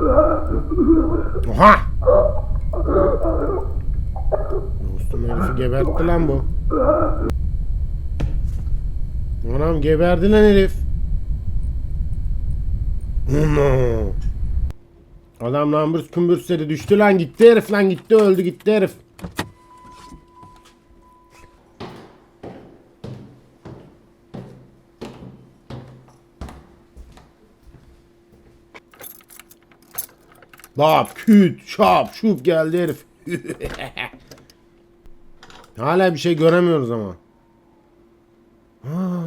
Oha! Dostum herifi gebertti lan bu. Anam geberdi lan herif. Adam lambırs kümbürs dedi düştü lan gitti herif lan gitti öldü gitti herif. Lap küt şap şup geldi herif. Hala bir şey göremiyoruz ama. Ha.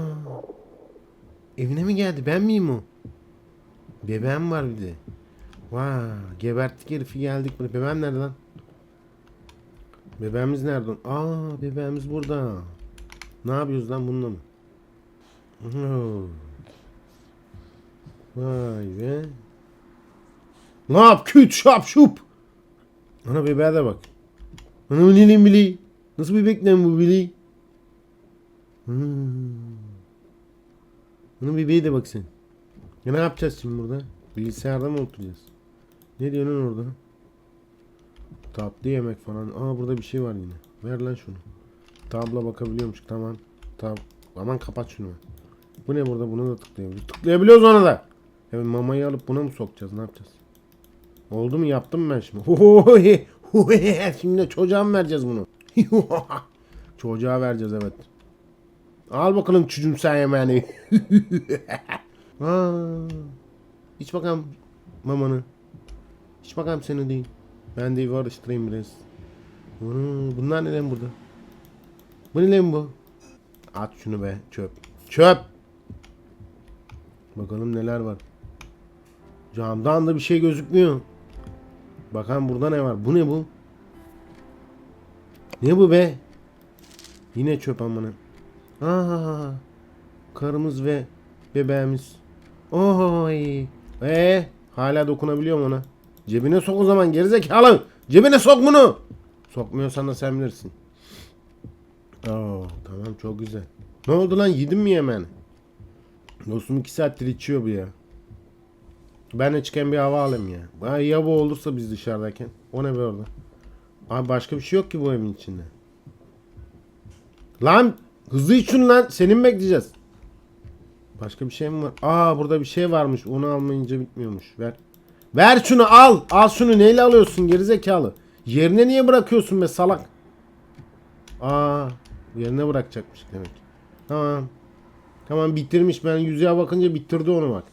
Evine mi geldi ben miyim o? Bebeğim var bir de. Vay geberttik herifi geldik. Bebeğim nerede lan? Bebeğimiz nerede? Aa bebeğimiz burada. Ne yapıyoruz lan bununla mı? Vay be. Ne yap? Küt şap şup. Ana bebeğe de bak. Ana bileyim bili. Nasıl bebek lan bu bili? Hmm. Ana bebeğe de bak sen. Ya ne yapacağız şimdi burada? Bilgisayarda mı oturacağız? Ne diyorsun orada? Tatlı yemek falan. Aa burada bir şey var yine. Ver lan şunu. Tabla bakabiliyormuş. Tamam. Tab Aman kapat şunu. Bu ne burada? Bunu da tıklayabiliyoruz. Tıklayabiliyoruz ona da. Evet mamayı alıp buna mı sokacağız? Ne yapacağız? Oldu mu? Yaptım mı ben şimdi? Şimdi çocuğa mı vereceğiz bunu? Çocuğa vereceğiz evet. Al bakalım çocuğum sen yemeğini. Aa, iç bakalım mamanı. İç bakalım seni değil. Ben de karıştırayım biraz. Bunlar ne lan burada? Bu ne bu? At şunu be çöp. Çöp. Bakalım neler var. Camdan da bir şey gözükmüyor. Bakalım burada ne var? Bu ne bu? Ne bu be? Yine çöp amına. Aa, karımız ve bebeğimiz. Oy. Ee, hala dokunabiliyorum ona. Cebine sok o zaman gerizekalı. Cebine sok bunu. Sokmuyorsan da sen bilirsin. Oo, tamam çok güzel. Ne oldu lan yedin mi yemen? Dostum iki saattir içiyor bu ya. Ben de çıkan bir hava alayım ya. Ay ya bu olursa biz dışarıdayken. O ne be orada? Abi başka bir şey yok ki bu evin içinde. Lan hızlı iç şunu lan. Senin mi bekleyeceğiz? Başka bir şey mi var? Aa burada bir şey varmış. Onu almayınca bitmiyormuş. Ver. Ver şunu al. Al şunu neyle alıyorsun gerizekalı? Yerine niye bırakıyorsun be salak? Aa yerine bırakacakmış demek. Tamam. Tamam bitirmiş. Ben yüzeye bakınca bitirdi onu bak.